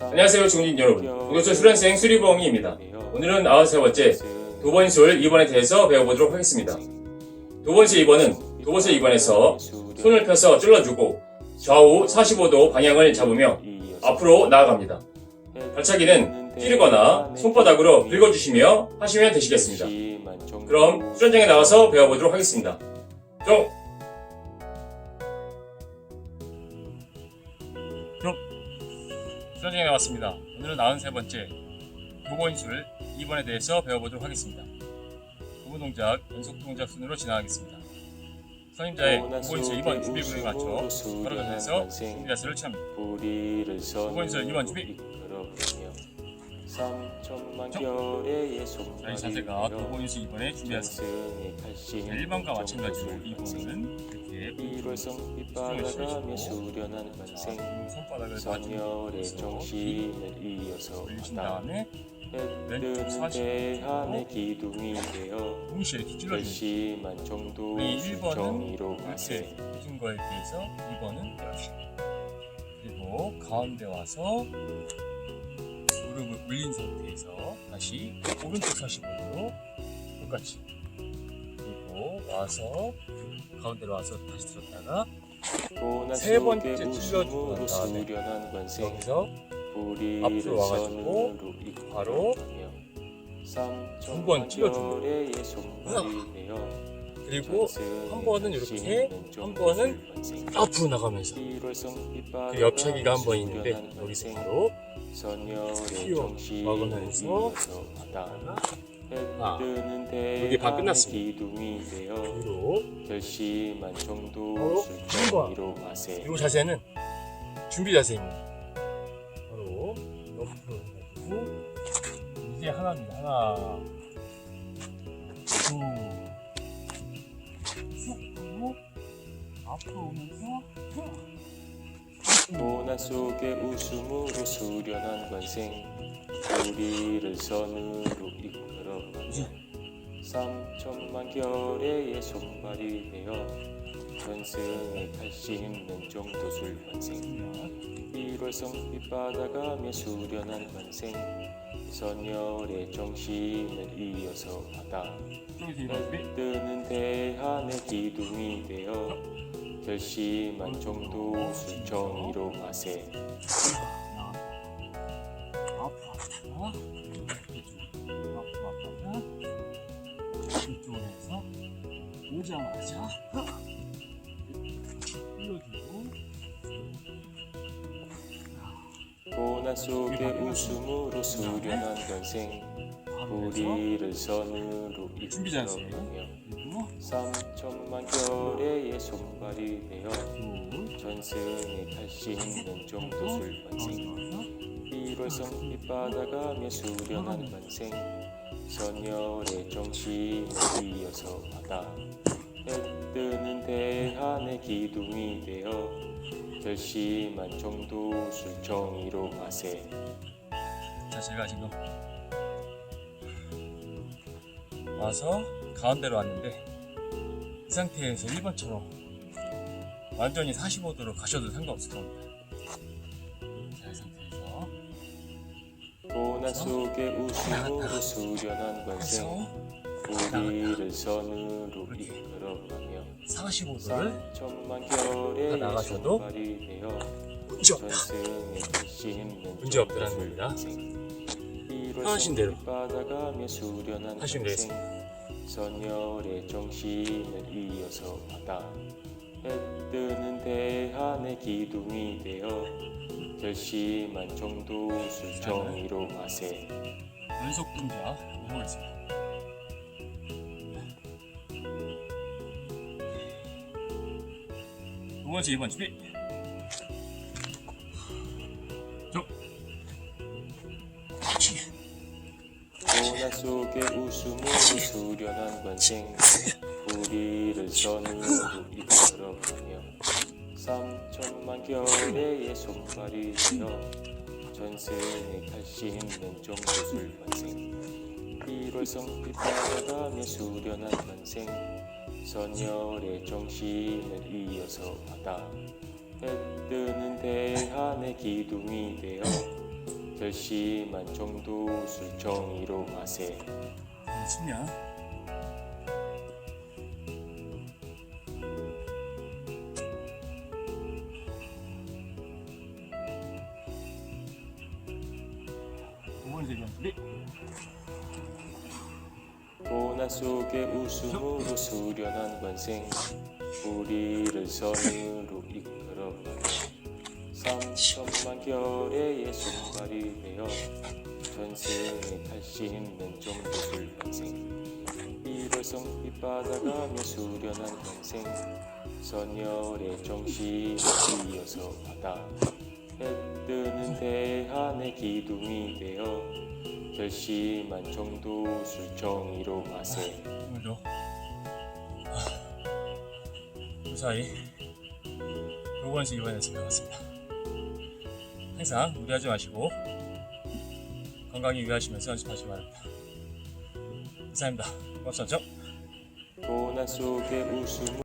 안녕하세요 중진 여러분. 이것은 수련생 수리봉입니다. 오늘은 93번째 도번술 2번에 대해서 배워보도록 하겠습니다. 도번술 2번은 도번술 2번에서 손을 펴서 찔러주고 좌우 45도 방향을 잡으며 앞으로 나아갑니다. 발차기는 찌르거나 손바닥으로 긁어주시며 하시면 되시겠습니다. 그럼 수련장에 나와서 배워보도록 하겠습니다. 종! 종! 수련장에 나왔습니다. 오늘은 93번째 도번술 2번에 대해서 배워보도록 하겠습니다. 부분 동작, 연속 동작 순으로 진행하겠습니다. 선임자의 도번술 2번 준비 부분에 맞춰 바로 가면서 준비 자세를 취합니다. 번째 이번 준비. 이끌어가며 삼천만 결의 자, 이 자세가 도번술 2번의 준비 자세. 1번과 마찬가지로 2번은 이렇게 1월성 빛바다가며 수련한 손바닥을 선열의 정신을 이어서 올리신 뜨는 45도 대한의 기둥이 되어 동시에. 결심한 정도 우리 1번은 정의로 이렇게 해준 거에 비해서 2번은 이렇게 그리고 가운데 와서 무릎을 올린 상태에서 다시 오른쪽 45도로 똑같이 그리고 와서 가운데로 와서 다시 들었다가 세 번째 찔러주고 난 다음에 여기서 앞으로 와가지고 바로 두번. 결의 손발이 되어 그리고 한 번은 이렇게 한 번은 앞으로 나가면서 그 옆차기가 한 번 있는데 여기서 바로 휘어 막으면서 하나 여기 반 끝났습니다. 뒤로 결심한 정도 술정이로 마세 이 자세는 준비 자세입니다. 바로 옆으로 해가지고 이게 하나입니다. 하나, 둘, 쑥 하고 앞으로 오면서 고난 속의 웃음으로 수련한 관생 우리를 선으로 이끌어가며 삼천만 결의 손발이 되어 탈수 있는 정도술 관생. 일월성 빛바다가며 수련한 관생 선열의 정신을 이어서 준비 뜨는 대한의 기둥이 되어 결심한 정도 수정이로 이쪽으로 해서 오자마자 흘러주고 고난 속의 웃음으로 수련한 해서 우리를 선으로. 이끌어가며 삼천만 결의 손발이 되어 둘 전승의 정도술 관생. 가운데 일월성 빛바다가며 수련한 관생. 선열의 정신을 이어서 해 뜨는 대한의 기둥이 되어 결심한 정도 술정이로 가세. 자 제가 지금 와서 가운데로 왔는데 이 상태에서 1번처럼 완전히 45도로 가셔도 상관없을 겁니다. 자 이 상태에서. 고난 속의 웃음으로 수련한 그래서 우리를 선으로 이끌어가며 45도를 삼천만 결의 나가셔도 문제 없다. 문제 없다는 겁니다. 편하신 대로. 하시면 관생 선열의 정신을 이어서 하다 해 뜨는 대한의 기둥이 되어 결심한 정도 술정이로 가세. 연속 해보겠습니다. 두 번째 2번 준비 고난 속의 웃음으로 수련한 관생 우리를 선으로 이끌어가며 삼천만 결의의 손발이 되어 전생에 갈씨 있는 정도술 환생 1월성 빛바라가며 수련한 환생 선열의 정신을 이어서 받아. 해 뜨는 대한의 기둥이 되어 결심한 정도술 정의로 마세. 네. 고난 속에 웃음으로 수련한 관생 우리를 선으로 이끌어가라 삼천만 결의의 손발이 되어 전생에 있는 정도술 환생. 일월성 빛바다가며 수련한 관생. 선열의 정신을 이어서 받아 해 뜨는 대한의 기둥이 되어 결심한 정도술 정의로 마세. 아, 무사히 입원해서 배웠습니다. 항상 무리하지 마시고 건강히 유의하시면서 연습하시기 바랍니다. 감사합니다. 고맙습니다. 고난 속에 웃음